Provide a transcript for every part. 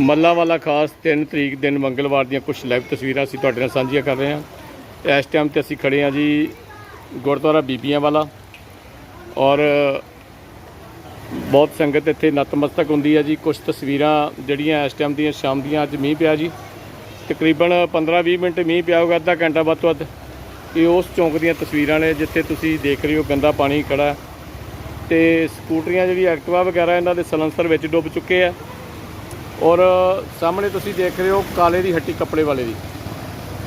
ਮੱਲਾ ਵਾਲਾ ਖਾਸ 3 ਤਰੀਕ ਦਿਨ ਮੰਗਲਵਾਰ ਦੀਆਂ ਕੁਝ ਲਾਈਵ ਤਸਵੀਰਾਂ ਅਸੀਂ ਤੁਹਾਡੇ ਨਾਲ ਸਾਂਝੀਆਂ ਕਰ ਰਹੇ ਹਾਂ। ਇਸ ਟਾਈਮ ਤੇ ਅਸੀਂ ਖੜੇ ਹਾਂ ਜੀ ਗੁਰਦੁਆਰਾ ਬੀਬੀਆਂ ਵਾਲਾ ਔਰ ਬਹੁਤ ਸੰਗਤ ਇੱਥੇ ਨਤਮਸਤਕ ਹੁੰਦੀ ਹੈ ਜੀ। ਕੁਝ ਤਸਵੀਰਾਂ ਜਿਹੜੀਆਂ ਇਸ ਟਾਈਮ ਦੀਆਂ ਸ਼ਾਮ ਦੀਆਂ ਅੱਜ ਮੀਂਹ ਪਿਆ ਜੀ। ਤਕਰੀਬਨ 15-20 ਮਿੰਟ ਮੀਂਹ ਪਿਆ ਹੋਊਗਾ, ਅੱਧਾ ਘੰਟਾ ਵੱਧ ਤੋਂ ਵੱਧ। ਇਹ ਉਸ ਚੌਂਕ ਦੀਆਂ ਤਸਵੀਰਾਂ ਨੇ ਜਿੱਥੇ ਤੁਸੀਂ ਦੇਖ ਰਹੇ ਹੋ ਗੰਦਾ ਪਾਣੀ ਖੜਾ ਹੈ। ਤੇ ਸਕੂਟਰੀਆਂ ਜਿਹੜੀ ਐਕਟਿਵਾ ਵਗੈਰਾ ਇਹਨਾਂ ਦੇ ਸਲੰਸਰ ਵਿੱਚ ਡੁੱਬ ਚੁੱਕੇ ਆ। ਔਰ ਸਾਹਮਣੇ ਤੁਸੀਂ ਦੇਖ ਰਹੇ ਹੋ ਕਾਲੇ ਦੀ ਹੱਟੀ ਕੱਪੜੇ ਵਾਲੇ ਦੀ।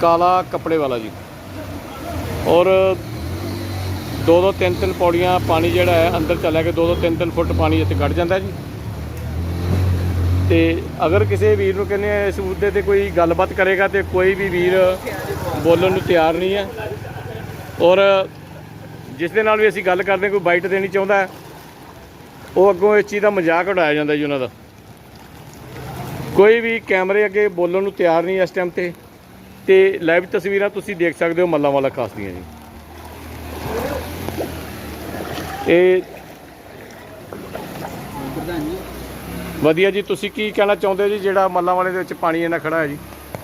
ਕਾਲਾ ਕੱਪੜੇ ਵਾਲਾ ਜੀ। ਔਰ ਦੋ ਦੋ ਤਿੰਨ ਤਿੰਨ ਪੌੜੀਆਂ ਪਾਣੀ ਜਿਹੜਾ ਹੈ ਅੰਦਰ ਚਲਾ ਕੇ ਦੋ ਦੋ ਤਿੰਨ ਤਿੰਨ ਫੁੱਟ ਪਾਣੀ ਇੱਥੇ ਕੱਢ ਜਾਂਦਾ ਜੀ। ਤੇ ਅਗਰ ਕਿਸੇ ਵੀਰ ਨੂੰ ਕਹਿੰਦੇ ਇਸ ਮੁੱਦੇ ਤੇ ਕੋਈ ਗੱਲਬਾਤ ਕਰੇਗਾ ਤੇ ਕੋਈ ਵੀ ਵੀਰ ਬੋਲਣ ਨੂੰ ਤਿਆਰ ਨਹੀਂ ਹੈ। ਔਰ ਜਿਸ ਦੇ ਨਾਲ ਵੀ ਅਸੀਂ ਗੱਲ ਕਰਦੇ ਕੋਈ ਬਾਈਟ ਦੇਣੀ ਚਾਹੁੰਦਾ ਉਹ ਅੱਗੋਂ ਇਸ ਚੀਜ਼ ਦਾ ਮਜ਼ਾਕ ਉਡਾਇਆ ਜਾਂਦਾ ਜੀ ਉਹਨਾਂ ਦਾ। ਕੋਈ ਵੀ ਕੈਮਰੇ ਅੱਗੇ ਬੋਲਣ ਨੂੰ ਤਿਆਰ ਨਹੀਂ ਇਸ ਟਾਈਮ ਤੇ। ਤੇ ਲਾਈਵ ਤਸਵੀਰਾਂ ਤੁਸੀਂ ਦੇਖ ਸਕਦੇ ਹੋ ਮੱਲਾਂ ਵਾਲਾ ਖਾਸ ਦੀਆਂ ਜੀ। ਇਹ ਵਧੀਆ ਜੀ, ਤੁਸੀਂ ਕੀ ਕਹਿਣਾ ਚਾਹੁੰਦੇ ਹੋ ਜੀ, ਜਿਹੜਾ ਮੱਲਾਂ ਵਾਲੇ ਦੇ ਵਿੱਚ ਪਾਣੀ ਇੰਨਾ ਖੜਾ ਹੈ ਜੀ?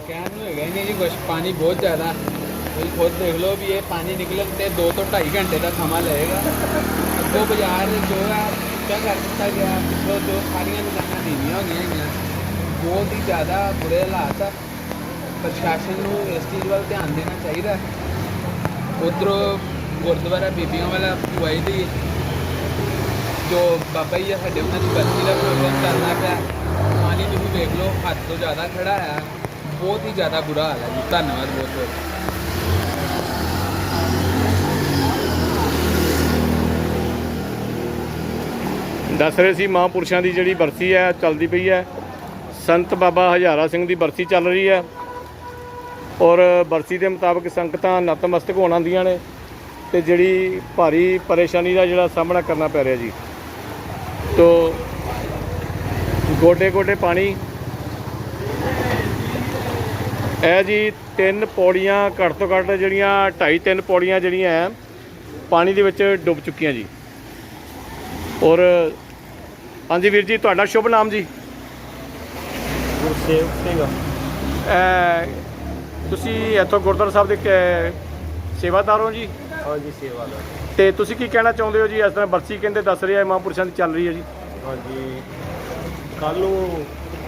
ਕਹਿਣ ਨੂੰ ਹੈਗਾ ਨਹੀਂ ਜੀ, ਕੁਛ ਪਾਣੀ ਬਹੁਤ ਜ਼ਿਆਦਾ। ਤੁਸੀਂ ਖੁਦ ਦੇਖ ਲਓ ਵੀ ਇਹ ਪਾਣੀ ਨਿਕਲਣ ਤੇ 2 ਤੋਂ 2.5 ਘੰਟੇ ਦਾ ਸਮਾਂ ਲਏਗਾ। ਅੱਗੋਂ ਬਾਜ਼ਾਰ ਜੋ ਹੈ, ਉੱਚਾ ਕਰ ਦਿੱਤਾ ਗਿਆ, ਪਿੱਛੋਂ ਜੋ ਸਾਰੀਆਂ ਦੁਕਾਨਾਂ ਨੀਵੀਆਂ ਹੋ ਗਈਆਂ ਬਹੁਤ ਹੀ ਜ਼ਿਆਦਾ ਬੁਰੇ ਹਾਲਾਤ ਆ। ਪ੍ਰਸ਼ਾਸਨ ਨੂੰ ਇਸ ਚੀਜ਼ ਵੱਲ ਧਿਆਨ ਦੇਣਾ ਚਾਹੀਦਾ। ਉਧਰੋਂ ਗੁਰਦੁਆਰਾ ਬੀਬੀਆਂ ਵਾਲਾ ਪੁਆਈ ਦੀ, ਜੋ ਬਾਬਾ ਜੀ ਆ ਸਾਡੇ ਉਹਨਾਂ ਦੀ ਬਰਸੀ ਦਾ ਪ੍ਰੋਗਰਾਮ ਚੱਲਦਾ ਪਿਆ। ਪਾਣੀ ਤੁਸੀਂ ਵੇਖ ਲਓ, ਹੱਦ ਤੋਂ ਜ਼ਿਆਦਾ ਖੜਾ ਆ। ਬਹੁਤ ਹੀ ਜ਼ਿਆਦਾ ਬੁਰਾ ਹਾਲ ਹੈ ਜੀ। ਧੰਨਵਾਦ ਬਹੁਤ ਬਹੁਤ। ਦੱਸ ਰਹੇ ਸੀ ਮਹਾਂਪੁਰਸ਼ਾਂ ਦੀ ਜਿਹੜੀ ਬਰਸੀ ਹੈ, ਚੱਲਦੀ ਪਈ ਹੈ। ਸੰਤ ਬਾਬਾ ਹਜ਼ਾਰਾ ਸਿੰਘ ਦੀ ਬਰਸੀ ਚੱਲ ਰਹੀ ਹੈ। ਔਰ ਬਰਸੀ ਦੇ ਮੁਤਾਬਕ ਸੰਗਤਾਂ ਨਤਮਸਤਕ ਹੋਣ ਆਉਂਦੀਆਂ ਨੇ ਤੇ ਜਿਹੜੀ ਭਾਰੀ ਪਰੇਸ਼ਾਨੀ ਦਾ ਜਿਹੜਾ ਸਾਹਮਣਾ ਕਰਨਾ ਪੈ ਰਿਹਾ ਜੀ। ਤੋ ਗੋਡੇ ਗੋਡੇ ਪਾਣੀ। ਇਹ ਜੀ ਤਿੰਨ ਪੌੜੀਆਂ ਘੱਟ ਤੋਂ ਘੱਟ ਜਿਹੜੀਆਂ ਢਾਈ ਤਿੰਨ ਪੌੜੀਆਂ ਜਿਹੜੀਆਂ ਹੈ, ਪਾਣੀ ਦੇ ਵਿੱਚ ਡੁੱਬ ਚੁੱਕੀਆਂ ਜੀ। ਔਰ ਹਾਂਜੀ ਵੀਰ ਜੀ, ਤੁਹਾਡਾ ਸ਼ੁਭ ਨਾਮ ਜੀ? ਗੁਰਸੇਵ ਸਿੰਘ ਅਹ ਤੁਸੀਂ ਇੱਥੋਂ ਗੁਰਦੁਆਰਾ ਸਾਹਿਬ ਦੇ ਕ- ਸੇਵਾਦਾਰ ਹੋ ਜੀ? ਹਾਂਜੀ ਸੇਵਾਦਾਰ। ਤੇ ਤੁਸੀਂ ਕੀ ਕਹਿਣਾ ਚਾਹੁੰਦੇ ਹੋ ਜੀ? ਇਸ ਤਰ੍ਹਾਂ ਬਰਸੀ ਕਹਿੰਦੇ ਦੱਸ ਰਿਹਾ ਮਹਾਂਪੁਰਸ਼ਾਂ ਦੀ ਚੱਲ ਰਹੀ ਹੈ ਜੀ। ਹਾਂਜੀ। ਕੱਲ ਨੂੰ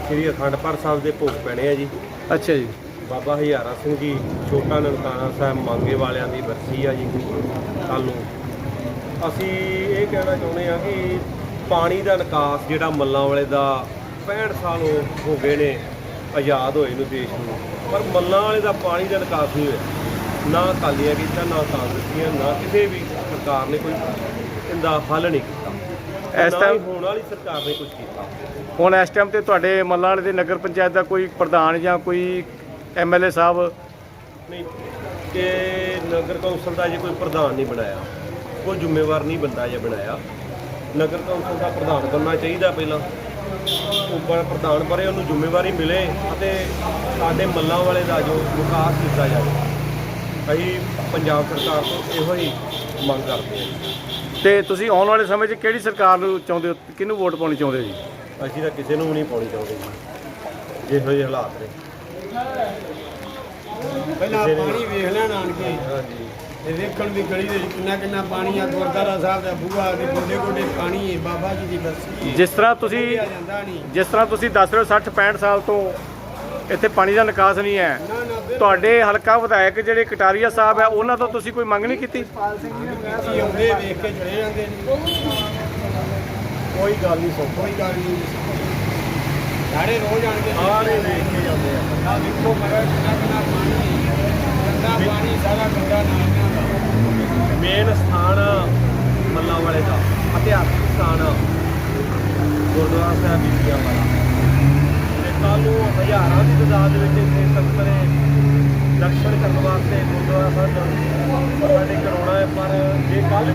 ਸ੍ਰੀ ਅਖੰਡ ਪਾਠ ਸਾਹਿਬ ਦੇ ਭੋਗ ਪੈਣੇ ਆ ਜੀ। ਅੱਛਾ ਜੀ। ਬਾਬਾ ਹਜ਼ਾਰਾ ਸਿੰਘ ਜੀ ਛੋਟਾ ਨਨਕਾਣਾ ਸਾਹਿਬ ਮੰਗੇ ਵਾਲਿਆਂ ਦੀ ਬਰਸੀ ਆ ਜੀ। ਕੱਲ ਨੂੰ। ਅਸੀਂ ਇਹ ਕਹਿਣਾ ਚਾਹੁੰਦੇ ਆ ਕਿ ਪਾਣੀ ਦਾ ਨਿਕਾਸ ਜਿਹੜਾ ਮੱਲਾਂ ਵਾਲੇ ਦਾ 65 ਸਾਲ ਹੋ- ਗਏ ਨੇ ਆਜ਼ਾਦ ਹੋਏ ਨੂੰ ਦੇਸ਼ ਨੂੰ। ਪਰ ਮੱਲਾਂ ਵਾਲੇ ਦਾ ਪਾਣੀ ਦਾ ਨਿਕਾਸ ਨਹੀਂ ਹੋਇਆ। ਨਾ ਅਕਾਲੀਆਂ ਕੀਤਾ ਨਾ ਕਾਂਗਰਸੀਆਂ ਨਾ ਕਿਸੇ ਵੀ ਸਰਕਾਰ ਨੇ ਕੋਈ ਇਹਦਾ ਹੱਲ ਨਹੀਂ ਕੀਤਾ। ਇਸ ਟਾਈਮ ਹੋਣ ਵਾਲੀ ਸਰਕਾਰ ਨੇ ਕੁਝ ਕੀਤਾ। ਹੁਣ ਇਸ ਟਾਈਮ ਤੇ ਤੁਹਾਡੇ ਮੱਲਾਂ ਵਾਲੇ ਦੇ ਨਗਰ ਪੰਚਾਇਤ ਦਾ ਕੋਈ ਪ੍ਰਧਾਨ ਜਾਂ ਕੋਈ ਐਮਐਲਏ ਸਾਹਿਬ? ਨਹੀਂ ਕਿ ਨਗਰ ਕੌਂਸਲ ਦਾ ਜੇ ਕੋਈ ਪ੍ਰਧਾਨ ਨਹੀਂ ਬਣਾਇਆ ਕੋਈ ਜ਼ਿੰਮੇਵਾਰ ਨਹੀਂ ਬੰਦਾ ਜੇ ਬਣਾਇਆ ਨਗਰ ਕੌਂਸਲ ਦਾ ਪ੍ਰਧਾਨ ਬਣਨਾ ਚਾਹੀਦਾ ਪਹਿਲਾਂ। ਪ- ਪ੍ਰਧਾਨ ਪਰੇ ਉਹਨੂੰ ਜ਼ਿੰਮੇਵਾਰੀ ਮਿਲੇ ਅਤੇ ਸਾਡੇ ਮੱਲਾਂ ਵਾਲੇ ਦਾ ਜੋ ਵਿਕਾਸ ਕੀਤਾ ਜਾਵੇ। ਅਸੀਂ ਪੰਜਾਬ ਸਰਕਾਰ ਤੋਂ ਇਹੋ ਹੀ ਮੰਗ ਕਰਦੇ ਹਾਂ। ਤੇ ਤੁਸੀਂ ਆਉਣ ਵਾਲੇ ਸਮੇਂ 'ਚ ਕਿਹੜੀ ਸਰਕਾਰ ਨੂੰ ਚਾਹੁੰਦੇ ਹੋ? ਕਿਹਨੂੰ ਵੋਟ ਪਾਉਣੀ ਚਾਹੁੰਦੇ ਹੋ ਜੀ? ਅਸੀਂ ਤਾਂ ਕਿਸੇ ਨੂੰ ਵੀ ਨਹੀਂ ਪਾਉਣੀ ਚਾਹੁੰਦੇ ਜੀ। ਜਿਹੋ ਜਿਹੇ ਹਾਲਾਤ ਨੇ। ਪਹਿਲਾਂ ਪਾਣੀ ਵੇਖ ਲੈਣ ਆਣ ਕੇ ਹਾਂਜੀ। ਤੇ ਵੇਖਣ ਵੀ ਗਲੀ ਦੇ ਵਿੱਚ ਕਿੰਨਾ ਕਿੰਨਾ ਪਾਣੀ ਆ ਗੁਰਦਾਰਾ ਸਾਹਿਬ ਦਾ ਬੂਹਾ ਦੇ ਗੋਡੇ ਗੋਡੇ ਪਾਣੀ ਹੈ ਬਾਬਾ ਜੀ ਦੀ ਬਰਸੀ ਹੈ ਜਿਸ ਤਰ੍ਹਾਂ ਤੁਸੀਂ ਆ ਜਾਂਦਾ ਨਹੀਂ। ਜਿਸ ਤਰ੍ਹਾਂ ਤੁਸੀਂ ਦੱਸ ਰਹੇ ਹੋ 60 65 ਸਾਲ ਤੋਂ ਇੱਥੇ ਪਾਣੀ ਦਾ ਨਿਕਾਸ ਨਹੀਂ ਹੈ। ਨਾ ਨਾ ਫਿਰ ਤੁਹਾਡੇ ਹਲਕਾ ਵਿਧਾਇਕ ਜਿਹੜੇ ਕਟਾਰੀਆ ਸਾਹਿਬ ਹੈ ਉਹਨਾਂ ਤੋਂ ਤੁਸੀਂ ਕੋਈ ਮੰਗ ਨਹੀਂ ਕੀਤੀ? ਪਾਲ ਸਿੰਘ ਜੀ ਸੀ ਆਉਂਦੇ ਵੇਖ ਕੇ ਚਲੇ ਜਾਂਦੇ ਨੇ। ਕੋਈ ਗੱਲ ਨਹੀਂ ਸੁਣ ਕੋਈ ਗੱਲ ਨਹੀਂ। ਸਾਰੇ ਰੋਜ਼ ਆਣ ਕੇ ਸਾਰੇ ਵੇਖ ਕੇ ਜਾਂਦੇ ਆ। ਆ ਵੇਖੋ ਮਗਰ ਕਿੰਨਾ ਕਿੰਨਾ ਪਾਣੀ ਗੰਦਾ ਮੇਨ ਸਥਾਨ ਮੱਲਾਂ ਵਾਲੇ ਦਾ, ਇਤਿਹਾਸਿਕ ਸਥਾਨ ਗੁਰਦੁਆਰਾ ਸਾਹਿਬ ਬੀਬੀਆਂ ਵਾਲਾ ਤੇ ਕੱਲ ਨੂੰ ਹਜ਼ਾਰਾਂ ਦੀ ਤਾਦਾਦ ਵਿੱਚ ਇੱਥੇ ਸੰਗਤ ਨੇ ਦਰਸ਼ਨ ਕਰਨ ਵਾਸਤੇ ਗੁਰਦੁਆਰਾ ਸਾਹਿਬ ਮੱਥਾ ਟੇਕਣ ਹੈ, ਪਰ ਜੇ ਕੱਲ